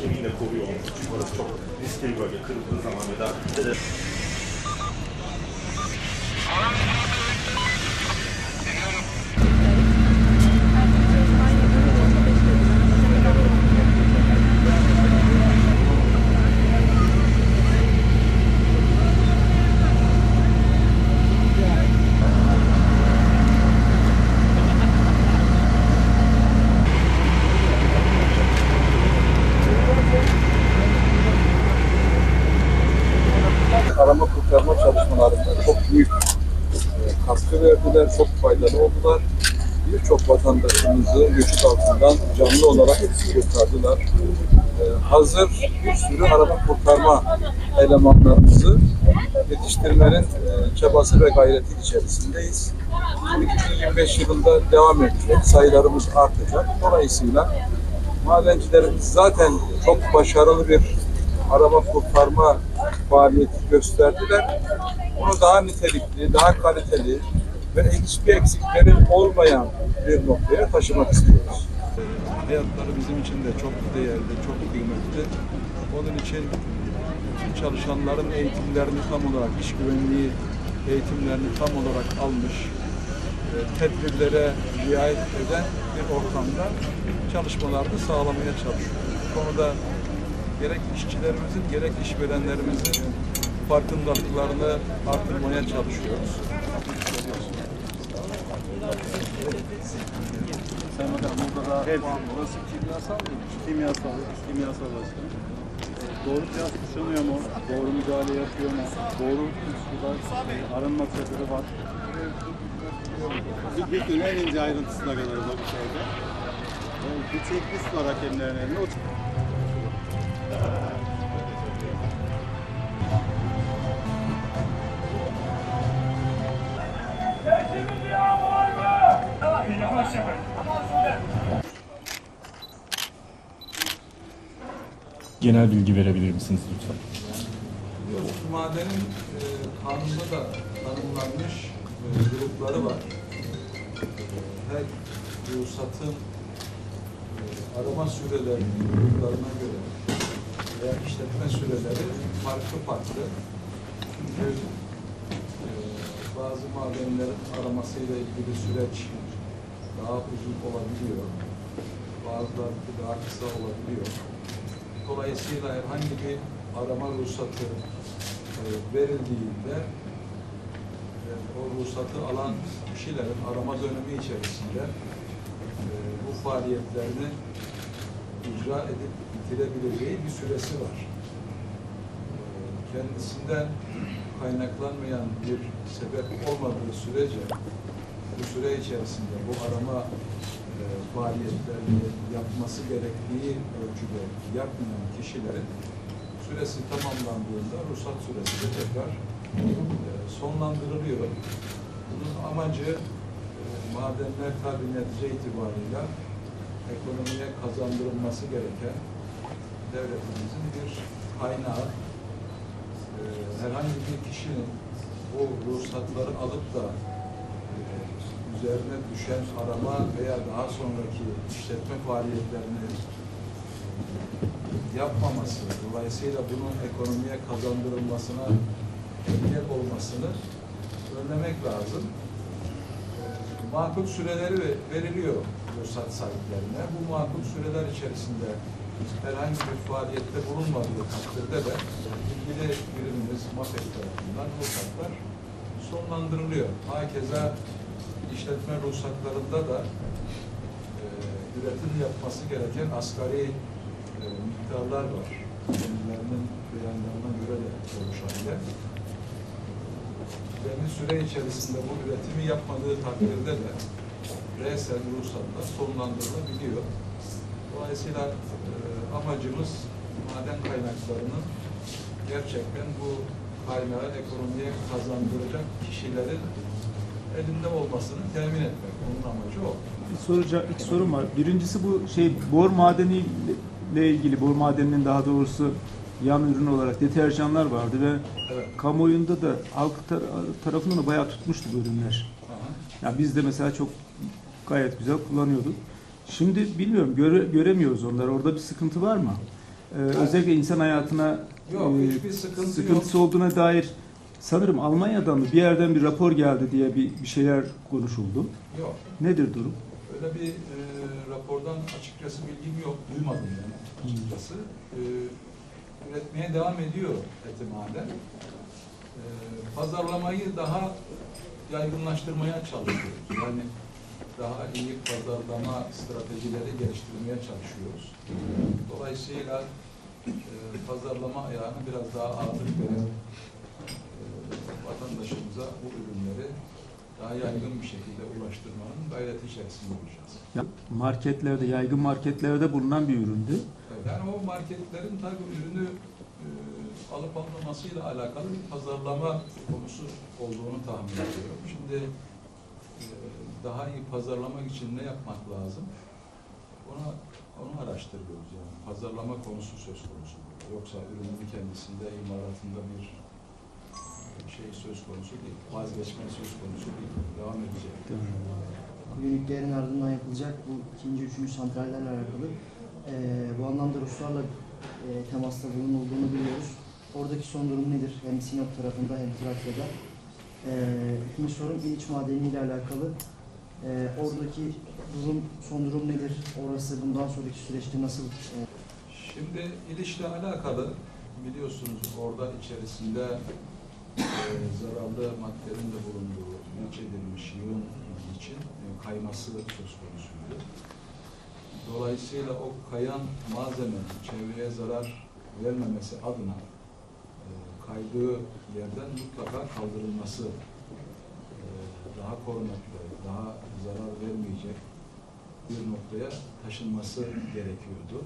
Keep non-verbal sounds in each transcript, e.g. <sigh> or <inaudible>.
kemiğini de koruyor onu. Çünkü orası çok riskli bir bölge. Kırıldığı zaman ve daha arama kurtarma çalışmalarında çok büyük e, katkı verdiler, çok faydalı oldular. Birçok vatandaşımızı göçük altından canlı olarak kurtardılar. E, hazır bir sürü arama kurtarma elemanlarımızı yetiştirmenin e, çabası ve gayreti içerisindeyiz. 2025 yılında devam edecek, sayılarımız artacak. Dolayısıyla madencilerimiz zaten çok başarılı bir arama kurtarma faaliyeti gösterdiler. Bunu daha nitelikli, daha kaliteli ve hiçbir eksiklerin olmayan bir noktaya taşımak istiyoruz. Hayatları bizim için de çok değerli, çok kıymetli. Onun için çalışanların eğitimlerini tam olarak, iş güvenliği eğitimlerini tam olarak almış, e, tedbirlere riayet eden bir ortamda çalışmalarını sağlamaya çalışıyoruz. Bu konuda gerek işçilerimizin gerek işverenlerimizin farkındalıklarını arttırmaya çalışıyoruz. Sayın Bakanım burada da evet. burası kimyasal mı? Kimyasal, kimyasal başkanım. Doğru piyas kuşanıyor mu? Doğru müdahale yapıyor mu? Doğru suda arınma çadırı var. Gün en ince ayrıntısına kadar o bir şeyde. Yani bir checklist var hakemlerin elinde. O Genel bilgi verebilir misiniz lütfen? Bu madenin e, kanunda da tanımlanmış e, grupları var. Her ruhsatın e, arama süreleri gruplarına göre veya işletme süreleri farklı farklı. Çünkü e, bazı madenlerin aramasıyla ilgili süreç daha uzun olabiliyor. Bazıları daha kısa olabiliyor. Dolayısıyla herhangi bir arama ruhsatı e, verildiğinde e, o ruhsatı alan kişilerin arama dönemi içerisinde e, bu faaliyetlerini icra edip bitirebileceği bir süresi var. Kendisinden kaynaklanmayan bir sebep olmadığı sürece bu süre içerisinde bu arama faaliyetlerini yapması gerektiği ölçüde yapmayan kişilerin süresi tamamlandığında ruhsat süresi de tekrar e, sonlandırılıyor. Bunun amacı e, madenler tabi netice itibarıyla ekonomiye kazandırılması gereken devletimizin bir kaynağı. E, herhangi bir kişinin bu ruhsatları alıp da üzerine düşen arama veya daha sonraki işletme faaliyetlerini yapmaması, dolayısıyla bunun ekonomiye kazandırılmasına engel olmasını önlemek lazım. E, Makul süreleri ve- veriliyor ruhsat sahiplerine. Bu makul süreler içerisinde herhangi bir faaliyette bulunmadığı takdirde de ilgili birimimiz MAPEK tarafından ruhsatlar sonlandırılıyor. Hakeza işletme ruhsatlarında da e, üretim yapması gereken asgari e, miktarlar var. Kendilerinin beyanlarına göre de olmuş halde. Belli süre içerisinde bu üretimi yapmadığı takdirde de resen ruhsatla sonlandırılabiliyor. Dolayısıyla e, amacımız maden kaynaklarının gerçekten bu kaynağı ekonomiye kazandıracak kişilerin elinde olmasını temin etmek. Onun amacı o. soracak iki sorum var. Birincisi bu şey bor madeni ile ilgili bor madeninin daha doğrusu yan ürün olarak deterjanlar vardı ve Evet. kamuoyunda da halk tar- tarafından da bayağı tutmuştu bu ürünler. Aha. Yani biz de mesela çok gayet güzel kullanıyorduk. Şimdi bilmiyorum göre, göremiyoruz onları. Orada bir sıkıntı var mı? e, özellikle insan hayatına Yok, e, sıkıntı sıkıntısı olduğuna dair sanırım Almanya'dan bir yerden bir rapor geldi diye bir, bir şeyler konuşuldu. Yok. Nedir durum? Öyle bir e, rapordan açıkçası bilgim yok. Duymadım yani açıkçası. E, üretmeye devam ediyor Etimaden. E, pazarlamayı daha yaygınlaştırmaya çalışıyoruz. Yani daha iyi pazarlama stratejileri geliştirmeye çalışıyoruz. Dolayısıyla e, pazarlama ayağını biraz daha ağırlık verip e, vatandaşımıza bu ürünleri daha yaygın bir şekilde ulaştırmanın gayreti içerisinde olacağız. Ya, Marketlerde, yaygın marketlerde bulunan bir üründü. Yani o marketlerin tabii ürünü e, alıp almamasıyla alakalı bir pazarlama konusu olduğunu tahmin ediyorum. Şimdi e, daha iyi pazarlamak için ne yapmak lazım? Ona onu araştırıyoruz yani. Pazarlama konusu söz konusu. Yoksa ürünün kendisinde, imalatında bir şey söz konusu değil. Vazgeçme söz konusu değil. Devam edecek. Unitlerin ardından yapılacak bu ikinci, üçüncü santrallerle alakalı. Eee, bu anlamda Ruslarla eee, temasta bulunulduğunu biliyoruz. Oradaki son durum nedir? Hem Sinop tarafında hem Trakya'da. Eee ikinci sorum İliç Madeni ile alakalı. Eee, oradaki durum, son durum nedir? Orası bundan sonraki süreçte nasıl eee, Şimdi ilişle alakalı biliyorsunuz orada içerisinde e, zararlı maddenin de bulunduğu ilaç edilmiş yığın için e, kayması söz konusuydu. Dolayısıyla o kayan malzemenin çevreye zarar vermemesi adına e, kaydığı yerden mutlaka kaldırılması e, daha korunaklı, daha zarar vermeyecek bir noktaya taşınması gerekiyordu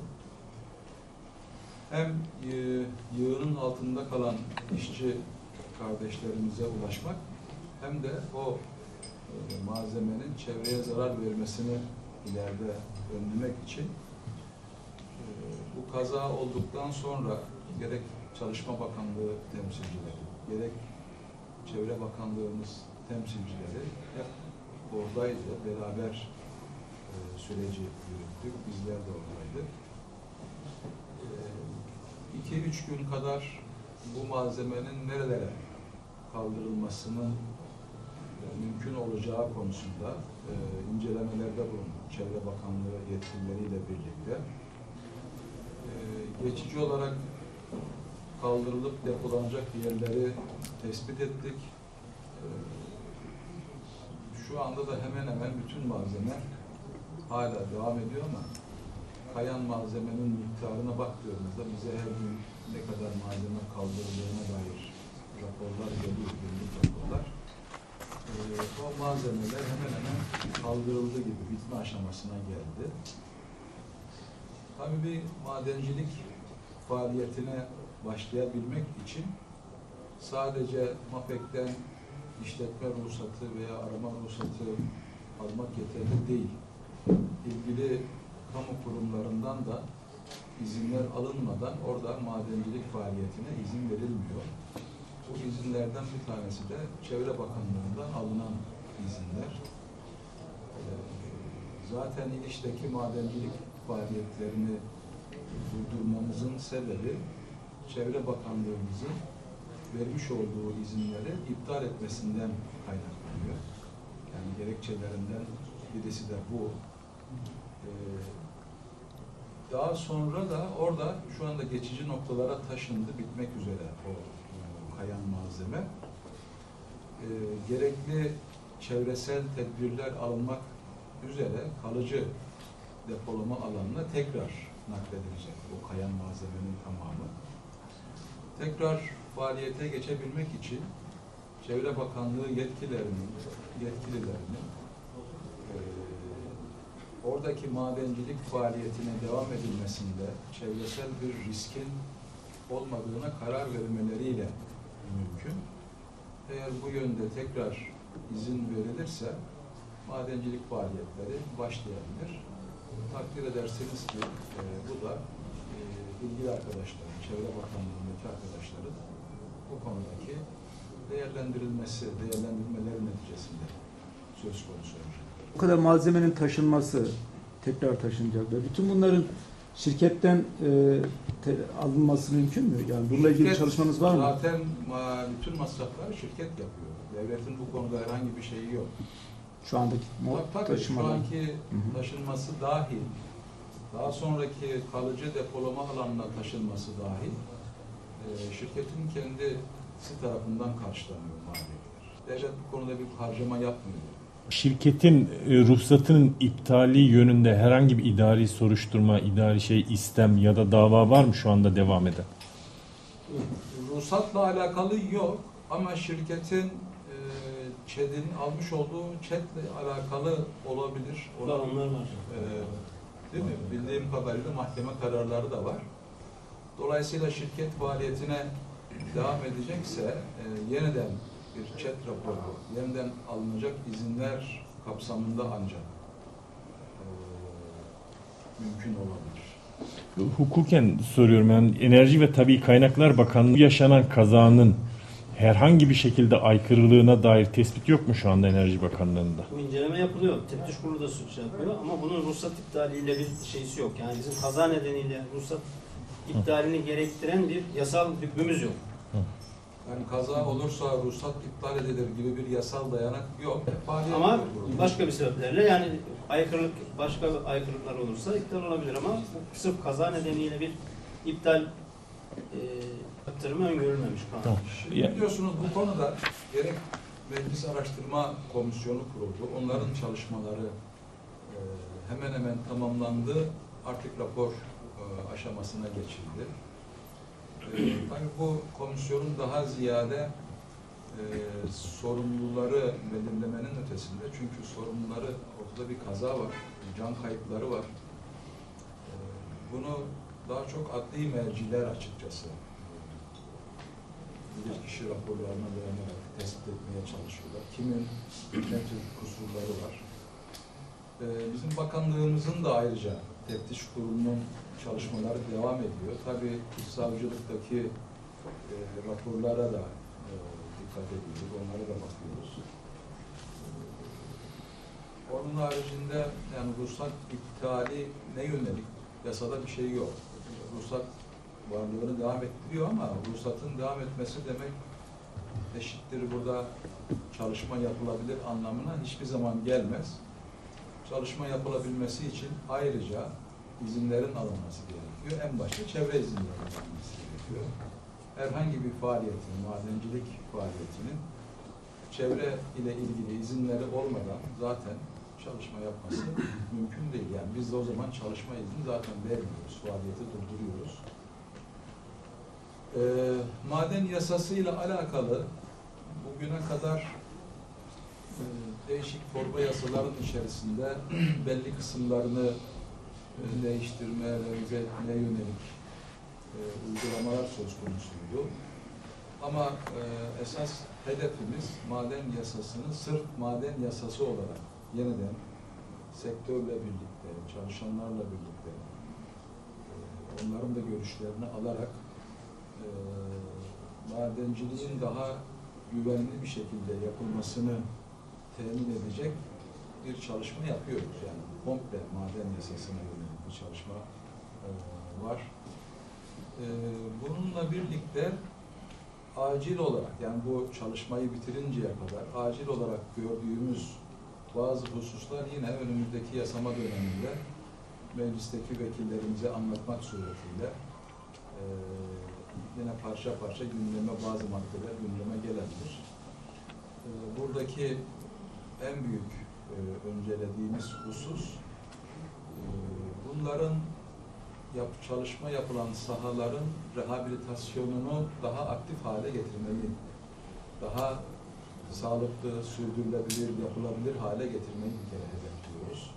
hem yığının altında kalan işçi kardeşlerimize ulaşmak hem de o e, malzemenin çevreye zarar vermesini ileride önlemek için e, bu kaza olduktan sonra gerek Çalışma Bakanlığı temsilcileri, gerek Çevre Bakanlığımız temsilcileri hep oradaydı, beraber e, süreci yürüttük, bizler de oradaydık. 2-3 gün kadar bu malzemenin nerelere kaldırılmasının e, mümkün olacağı konusunda e, incelemelerde bulunduk. Çevre Bakanlığı yetkilileriyle birlikte. E, geçici olarak kaldırılıp depolanacak yerleri tespit ettik. Şu anda da hemen hemen bütün malzeme hala devam ediyor ama kayan malzemenin miktarına baktığımızda bize her gün ne kadar malzeme kaldırıldığına dair raporlar geliyor, günlük raporlar. Ee, o malzemeler hemen hemen kaldırıldı gibi bitme aşamasına geldi. Tabii bir madencilik faaliyetine başlayabilmek için sadece MAPEK'ten işletme ruhsatı veya arama ruhsatı almak yeterli değil. İlgili kamu kurumlarından da izinler alınmadan orada madencilik faaliyetine izin verilmiyor. Bu izinlerden bir tanesi de Çevre Bakanlığı'ndan alınan izinler. Ee, Zaten İliş'teki madencilik faaliyetlerini durdurmamızın sebebi Çevre Bakanlığımızın vermiş olduğu izinleri iptal etmesinden kaynaklanıyor. Yani gerekçelerinden birisi de bu. Ee, daha sonra da orada şu anda geçici noktalara taşındı, bitmek üzere o kayan malzeme. Ee, gerekli çevresel tedbirler alınmak üzere kalıcı depolama alanına tekrar nakledilecek o kayan malzemenin tamamı. Tekrar faaliyete geçebilmek için Çevre Bakanlığı yetkilerinin, yetkililerinin eee, oradaki madencilik faaliyetine devam edilmesinde çevresel bir riskin olmadığına karar vermeleriyle mümkün. Eğer bu yönde tekrar izin verilirse madencilik faaliyetleri başlayabilir. Takdir ederseniz ki e, bu da e, ilgili arkadaşların, Çevre Bakanlığı'ndaki arkadaşların bu konudaki değerlendirilmesi, değerlendirmeleri neticesinde söz konusu olacak. Bu kadar malzemenin taşınması, tekrar taşınacak ve bütün bunların şirketten e, te- alınması mümkün mü? Yani bununla ilgili Şirket çalışmanız var mı? Zaten bütün masrafları şirket yapıyor. Devletin bu konuda herhangi bir şeyi yok. Şu andaki Tabii, şu anki hı. taşınması dahil, daha sonraki kalıcı depolama alanına taşınması dahil e, şirketin kendisi tarafından karşılanıyor maliyetler. Devlet bu konuda bir harcama yapmıyor. Şirketin e, ruhsatının iptali yönünde herhangi bir idari soruşturma, idari şey istem ya da dava var mı şu anda devam eden? Ruhsatla alakalı yok ama şirketin e, ÇED'in almış olduğu ÇED'le alakalı olabilir. Onlar var. e, değil mi? Bildiğim kadarıyla mahkeme kararları da var. Dolayısıyla şirket faaliyetine devam edecekse e, yeniden bir ÇED raporu, yeniden alınacak izinler kapsamında ancak e, mümkün olabilir. Hukuken soruyorum yani Enerji ve Tabii Kaynaklar Bakanlığı yaşanan kazanın herhangi bir şekilde aykırılığına dair tespit yok mu şu anda Enerji Bakanlığı'nda? Bu inceleme yapılıyor. Teftiş kurulu da suç yapıyor ama bunun ruhsat iptaliyle bir şeysi yok. Yani bizim kaza nedeniyle ruhsat iptalini gerektiren bir yasal hükmümüz yok. Yani kaza olursa ruhsat iptal edilir gibi bir yasal dayanak yok. Faaliyet Ama başka bir sebeplerle yani aykırılık başka aykırılıklar olursa iptal olabilir ama bu sırf kaza nedeniyle bir iptal e, yaptırımı öngörülmemiş kanun. Tamam. Şimdi biliyorsunuz bu konuda gerek Meclis Araştırma Komisyonu kuruldu. Onların çalışmaları e, hemen hemen tamamlandı. Artık rapor e, aşamasına geçildi. E, bu komisyonun daha ziyade e, sorumluları belirlemenin ötesinde çünkü sorumluları ortada bir kaza var, can kayıpları var. E, bunu daha çok adli merciler açıkçası bilirkişi raporlarına dayanarak tespit etmeye çalışıyorlar. Kimin ne tür kusurları var. Ee, bizim bakanlığımızın da ayrıca teftiş kurulunun çalışmaları devam ediyor. Tabii savcılıktaki e, raporlara da e, dikkat ediyoruz. Onlara da bakıyoruz. Ee, Onun haricinde yani ruhsat iptali ne yönelik yasada bir şey yok. Ruhsat varlığını devam ettiriyor ama ruhsatın devam etmesi demek eşittir burada çalışma yapılabilir anlamına hiçbir zaman gelmez. Çalışma yapılabilmesi için ayrıca izinlerin alınması gerekiyor. En başta çevre izinlerinin alınması gerekiyor. Herhangi bir faaliyetin, madencilik faaliyetinin çevre ile ilgili izinleri olmadan zaten çalışma yapması <clears throat> mümkün değil. Yani biz de o zaman çalışma izni zaten vermiyoruz, faaliyeti durduruyoruz. Ee, maden yasasıyla alakalı bugüne kadar e, değişik torba yasaların içerisinde <clears throat> belli kısımlarını e, değiştirme, revize etmeye yönelik e, uygulamalar söz konusuydu. Ama e, esas hedefimiz maden yasasını sırf maden yasası olarak yeniden sektörle birlikte, çalışanlarla birlikte e, onların da görüşlerini alarak e, madenciliğin daha güvenli bir şekilde yapılmasını temin edecek bir çalışma yapıyoruz. Yani komple maden yasasına yönelik bir çalışma e, var. E, bununla birlikte acil olarak yani bu çalışmayı bitirinceye kadar acil olarak gördüğümüz bazı hususlar yine önümüzdeki yasama döneminde meclisteki vekillerimize anlatmak suretiyle e, yine parça parça gündeme bazı maddeler gündeme gelebilir. E, buradaki en büyük e, öncelediğimiz husus e, bunların yap, çalışma yapılan sahaların rehabilitasyonunu daha aktif hale getirmeyi, daha sağlıklı, sürdürülebilir, yapılabilir hale getirmeyi bir kere hedefliyoruz.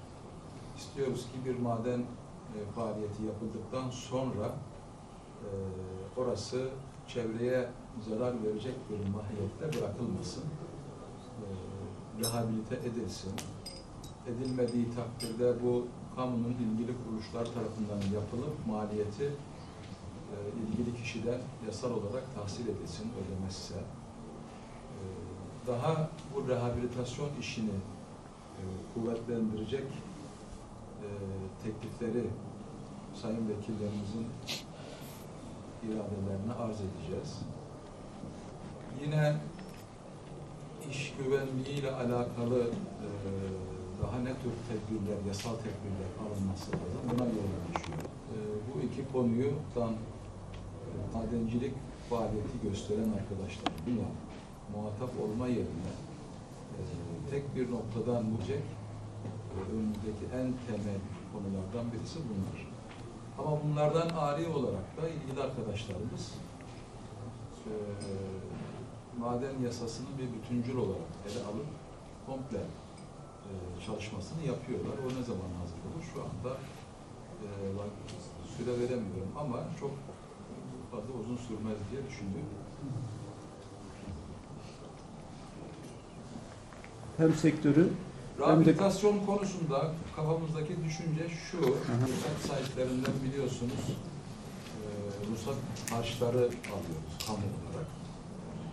İstiyoruz ki bir maden e, faaliyeti yapıldıktan sonra e, orası çevreye zarar verecek bir mahiyette bırakılmasın. E, rehabilite edilsin. Edilmediği takdirde bu kamunun ilgili kuruluşlar tarafından yapılıp maliyeti e, ilgili kişiden yasal olarak tahsil edilsin ödemezse. E, daha bu rehabilitasyon işini e, kuvvetlendirecek e, teklifleri sayın vekillerimizin iradelerini arz edeceğiz. Yine iş güvenliği ile alakalı e, daha ne tür tedbirler, yasal tedbirler alınması lazım. Buna yoğunlaşıyor. E, bu iki konudan e, madencilik faaliyeti gösteren arkadaşlarımla muhatap olma yerine e, tek bir noktadan vuracak e, önümüzdeki en temel konulardan birisi bunlar. Ama bunlardan ari olarak da ilgili arkadaşlarımız e, maden yasasını bir bütüncül olarak ele alıp komple çalışmasını yapıyorlar. O ne zaman hazır olur? Şu anda e, süre veremiyorum ama çok fazla uzun sürmez diye düşünüyorum. Hem sektörü Hem de- Rehabilitasyon konusunda kafamızdaki düşünce şu, ruhsat sahiplerinden biliyorsunuz e, ruhsat harçları alıyoruz kamu olarak.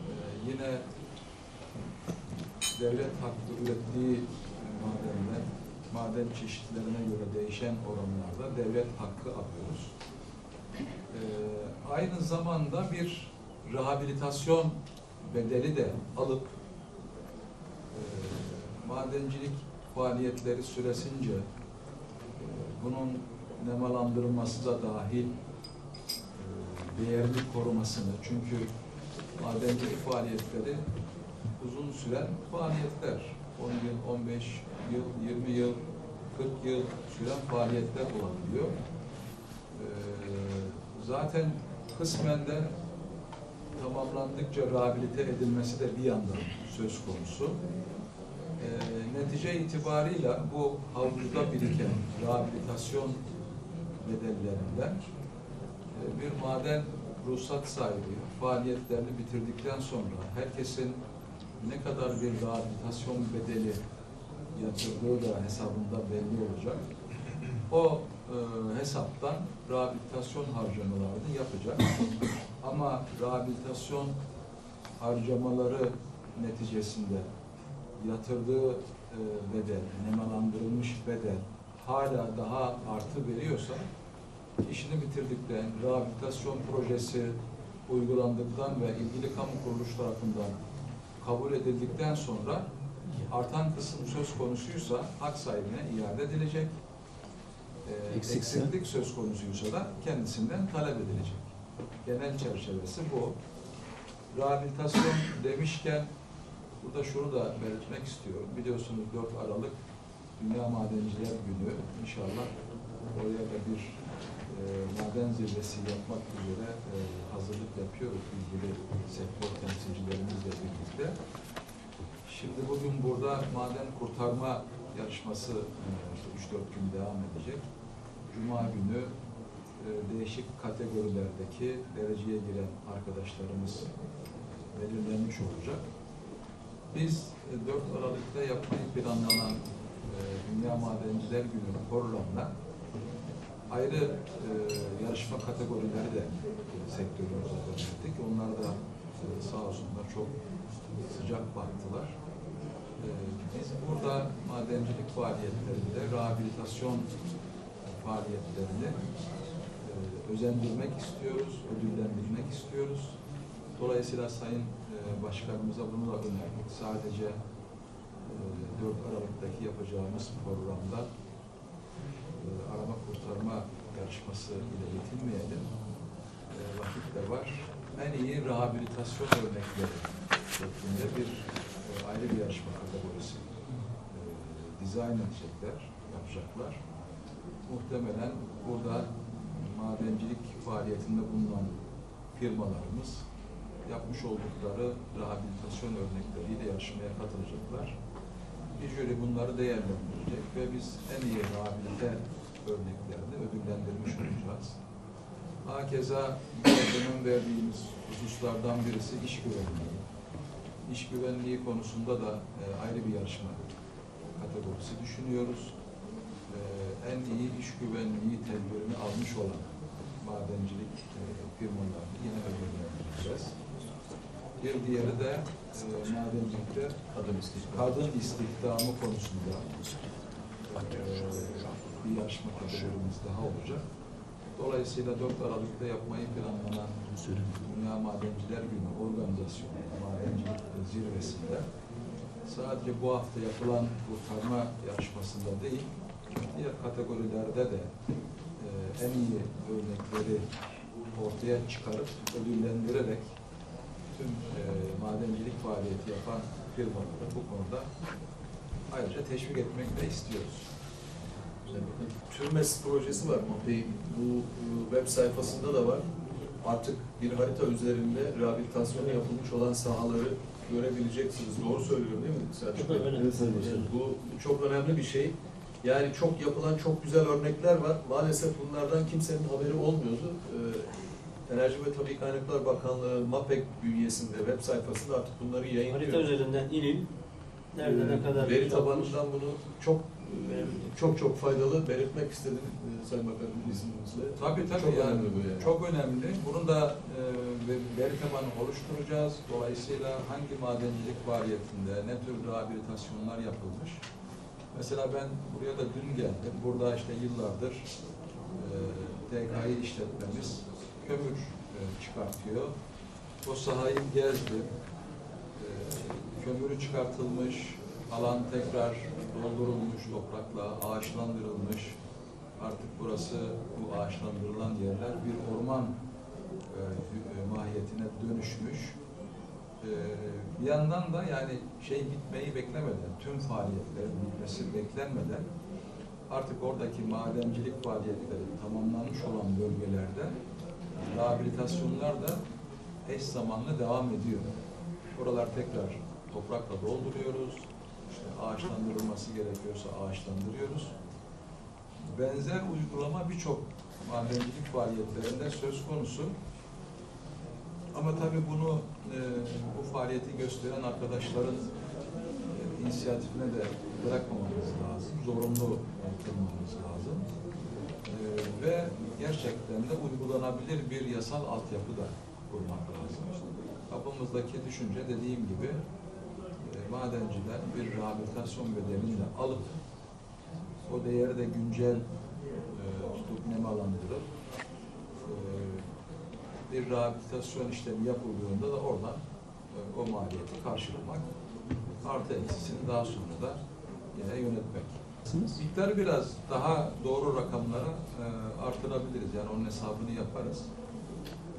E, yine devlet hakkı ürettiği madenler, maden çeşitlerine göre değişen oranlarda devlet hakkı alıyoruz. E, aynı zamanda bir rehabilitasyon bedeli de alıp e, madencilik faaliyetleri süresince e, bunun nemalandırılması da dahil e, değerini korumasını çünkü madencilik faaliyetleri uzun süren faaliyetler 10 yıl, 15 yıl, 20 yıl, 40 yıl süren faaliyetler olabiliyor. E, zaten kısmen de tamamlandıkça rehabilite edilmesi de bir yandan söz konusu. Ee, netice itibarıyla bu havuzda biriken rehabilitasyon bedellerinden e, bir maden ruhsat sahibi faaliyetlerini bitirdikten sonra herkesin ne kadar bir rehabilitasyon bedeli yatırdığı da hesabında belli olacak. O e, hesaptan rehabilitasyon harcamalarını yapacak. Ama rehabilitasyon harcamaları neticesinde yatırdığı e, bedel, nemalandırılmış bedel hala daha artı veriyorsa işini bitirdikten, rehabilitasyon projesi uygulandıktan ve ilgili kamu kuruluş tarafından kabul edildikten sonra artan kısım söz konusuysa hak sahibine iade edilecek. E, Eksikse? eksiklik söz konusuysa da kendisinden talep edilecek. Genel çerçevesi bu. Rehabilitasyon demişken Burada şunu da belirtmek istiyorum. Biliyorsunuz 4 Aralık Dünya Madenciler Günü. İnşallah oraya da bir e, maden zirvesi yapmak üzere e, hazırlık yapıyoruz ilgili sektör temsilcilerimizle birlikte. Şimdi bugün burada maden kurtarma yarışması e, 3-4 gün devam edecek. Cuma günü e, değişik kategorilerdeki dereceye giren arkadaşlarımız belirlenmiş olacak. Biz e, 4 Aralık'ta yapmayı planlanan e, Dünya Madenciler Günü programına ayrı e, yarışma kategorileri de sektörümüze önerdik. Onlar da e, sağ olsunlar çok sıcak baktılar. E, biz burada madencilik faaliyetlerinde rehabilitasyon faaliyetlerini e, özendirmek istiyoruz, ödüllendirmek istiyoruz. Dolayısıyla Sayın e, Başkanımıza bunu da önerdik. Sadece e, 4 Aralık'taki yapacağımız programda e, arama kurtarma yarışması ile yetinmeyelim. E, vakit de var. En iyi rehabilitasyon örnekleri şeklinde bir e, ayrı bir yarışma kategorisi e, dizayn edecekler, yapacaklar. Muhtemelen burada madencilik faaliyetinde bulunan firmalarımız yapmış oldukları rehabilitasyon örnekleriyle yarışmaya katılacaklar. Bir jüri bunları değerlendirecek ve biz en iyi rehabilite örneklerini ödüllendirmiş olacağız. Hakeza önem verdiğimiz hususlardan birisi iş güvenliği. İş güvenliği konusunda da e, ayrı bir yarışma kategorisi düşünüyoruz. E, en iyi iş güvenliği tedbirini almış olan madencilik e, firmalarını yine ödüllendireceğiz. Bir diğeri de e, madencilikte kadın istihdamı, kadın istihdamı konusunda e, bir yarışma kategorimiz daha olacak. Dolayısıyla 4 Aralık'ta yapmayı planlanan Dünya Madenciler Günü organizasyonu, madencilik zirvesinde sadece bu hafta yapılan kurtarma yarışmasında değil, diğer kategorilerde de e, en iyi örnekleri ortaya çıkarıp ödüllendirerek tüm e, madencilik faaliyeti yapan firmaları bu konuda ayrıca teşvik etmek de istiyoruz. Türmes projesi var MAPE'in. Bu web sayfasında da var. Artık bir harita üzerinde rehabilitasyonu yapılmış olan sahaları görebileceksiniz. Doğru söylüyorum değil mi Selçuk? Bey? Evet, Evet, bu, bu çok önemli bir şey. Yani çok yapılan çok güzel örnekler var. Maalesef bunlardan kimsenin haberi olmuyordu. Ee, Enerji ve Tabii Kaynaklar Bakanlığı MAPEK bünyesinde web sayfasında artık bunları yayınlıyor. Harita üzerinden il nerede ne kadar Ee, Veri tabanından bunu çok çok çok faydalı belirtmek istedim e, Sayın Bakanım izninizle. Tabii tabii Çok yani önemli bu yani. çok önemli. Bunu da e, ve- veri tabanı oluşturacağız. Dolayısıyla hangi madencilik faaliyetinde ne tür rehabilitasyonlar yapılmış. Mesela ben buraya da dün geldim. Burada işte yıllardır e, TKİ işletmemiz kömür e, çıkartıyor. O sahayı gezdim. E, kömürü çıkartılmış, alan tekrar doldurulmuş toprakla, ağaçlandırılmış. Artık burası bu ağaçlandırılan yerler bir orman e, e, mahiyetine dönüşmüş. E, bir yandan da yani şey bitmeyi beklemeden, tüm faaliyetlerin bitmesi beklenmeden artık oradaki madencilik faaliyetleri tamamlanmış olan bölgelerde rehabilitasyonlar da eş zamanlı devam ediyor. Oralar tekrar toprakla dolduruyoruz. İşte ağaçlandırılması gerekiyorsa ağaçlandırıyoruz. Benzer uygulama birçok madencilik faaliyetlerinde söz konusu. Ama tabii bunu e, bu faaliyeti gösteren arkadaşların e, inisiyatifine de bırakmamamız lazım. Zorunlu kılmamız lazım. E, ve gerçekten de uygulanabilir bir yasal altyapı da kurmak lazım. Kafamızdaki düşünce dediğim gibi madenciler bir rehabilitasyon bedelini de alıp o değeri de güncel e, tutup nemalandırıp e, bir rehabilitasyon işlemi yapıldığında da oradan e, o maliyeti karşılamak artı eksisini daha sonra da yine yönetmek. Miktarı biraz daha doğru rakamlara e, artırabiliriz. Yani onun hesabını yaparız.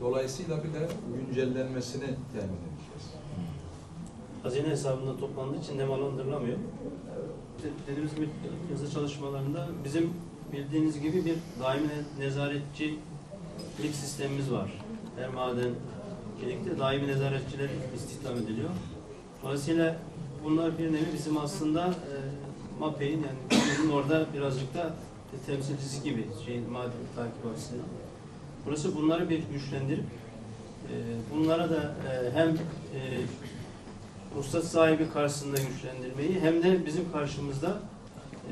Dolayısıyla bir de güncellenmesini temin edeceğiz. Hazine hesabında toplandığı için nemalandırılamıyor. De- Dediğimiz gibi yazı çalışmalarında bizim bildiğiniz gibi bir daimi ne- nezaretçilik sistemimiz var. Her madencilikte daimi nezaretçiler istihdam ediliyor. Dolayısıyla bunlar bir nevi bizim aslında e, MAPE'in yani bizim orada birazcık da temsilcisi gibi şey maden takip açısından. Burası bunları bir güçlendirip e, bunlara da e, hem e, ruhsat sahibi karşısında güçlendirmeyi hem de bizim karşımızda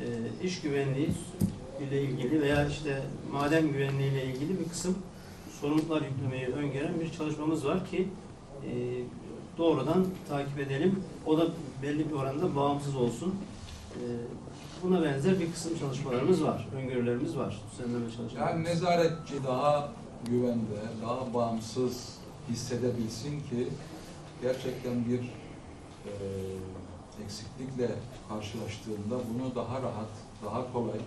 e, iş güvenliği ile ilgili veya işte maden güvenliği ile ilgili bir kısım sorumluluklar yüklemeyi öngören bir çalışmamız var ki e, doğrudan takip edelim. O da belli bir oranda bağımsız olsun. E, buna benzer bir kısım çalışmalarımız var, öngörülerimiz var. Düzenleme Yani çalışmalarımız. nezaretçi daha güvende, daha bağımsız hissedebilsin ki gerçekten bir e, eksiklikle karşılaştığında bunu daha rahat, daha kolay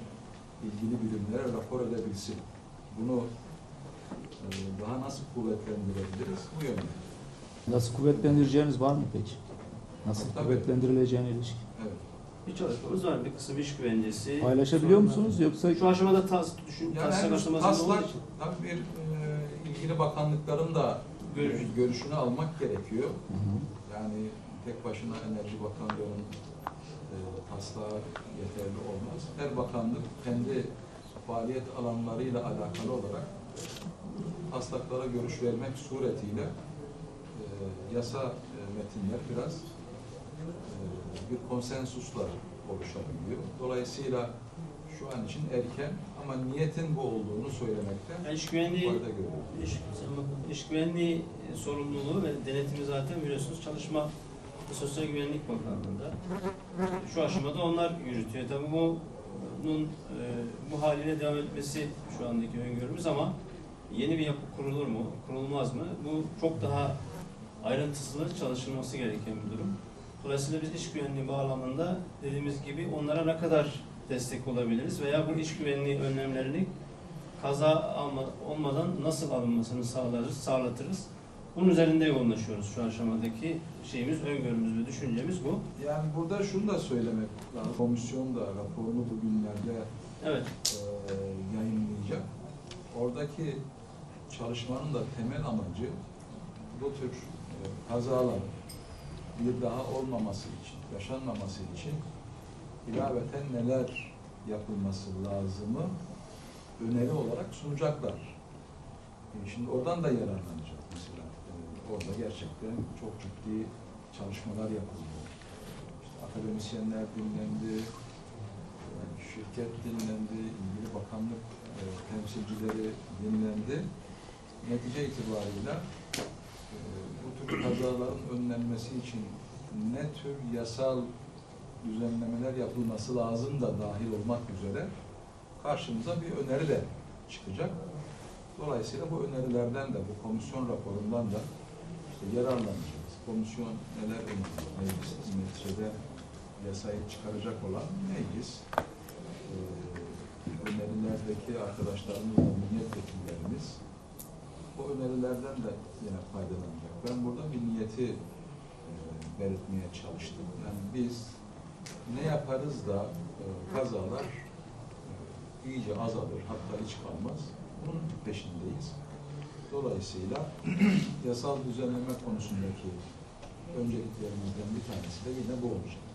ilgili birimlere rapor edebilsin. Bunu e, daha nasıl kuvvetlendirebiliriz? Bu yönde. Nasıl kuvvetlendireceğiniz var mı peki? Nasıl Tabii. kuvvetlendirileceğine ilişkin? Evet. Bir çalışmamız var, bir kısım iş güvencesi. Paylaşabiliyor Sonra- musunuz yoksa Şu aşamada tas, düşün, Yani taslak aşamasında taslak, olduğu için. tabii bir e, ilgili bakanlıkların da Görüş. görüşünü almak gerekiyor. Hı hı. Yani tek başına Enerji Bakanlığı'nın e, taslağı yeterli olmaz. Her bakanlık kendi faaliyet alanlarıyla alakalı olarak taslaklara görüş vermek suretiyle e, yasa e, metinler biraz e, bir konsensusla oluşabiliyor. Dolayısıyla şu an için erken ama niyetin bu olduğunu söylemekte iş güvenliği, iş, iş güvenliği e, sorumluluğu ve denetimi zaten biliyorsunuz Çalışma Sosyal Güvenlik Bakanlığı'nda. Şu aşamada onlar yürütüyor. Tabii bu e, bu haliyle devam etmesi şu andaki öngörümüz ama yeni bir yapı kurulur mu, kurulmaz mı? Bu çok daha ayrıntılı çalışılması gereken bir durum. Dolayısıyla biz iş güvenliği bağlamında dediğimiz gibi onlara ne kadar destek olabiliriz veya bu iş güvenliği önlemlerini kaza alma, olmadan nasıl alınmasını sağlarız, sağlatırız. Bunun üzerinde yoğunlaşıyoruz şu aşamadaki şeyimiz, öngörümüz ve düşüncemiz bu. Yani burada şunu da söylemek lazım. Komisyon da raporunu bugünlerde Evet, e, yayınlayacak. Oradaki çalışmanın da temel amacı bu tür e, kazaların bir daha olmaması için, yaşanmaması için ilaveten neler yapılması lazımı öneri olarak sunacaklar. E, Şimdi oradan da yararlanacak Orada gerçekten çok ciddi çalışmalar yapıldı. İşte akademisyenler dinlendi, yani şirket dinlendi, ilgili bakanlık e, temsilcileri dinlendi. Netice itibarıyla e, bu tür kazaların önlenmesi için ne tür yasal düzenlemeler yapılması lazım da dahil olmak üzere karşımıza bir öneri de çıkacak. Dolayısıyla bu önerilerden de, bu komisyon raporundan da işte yararlanacağız. Komisyon neler? Meclis, neticede yasayı çıkaracak olan meclis. Ee, önerilerdeki arkadaşlarımız da milletvekillerimiz bu önerilerden de yine faydalanacak. Ben burada bir niyeti e, belirtmeye çalıştım. Yani biz ne yaparız da e, kazalar e, iyice azalır, hatta hiç kalmaz. Bunun peşindeyiz. Dolayısıyla <clears throat> yasal düzenleme konusundaki önceliklerimizden bir tanesi de yine bu olacak.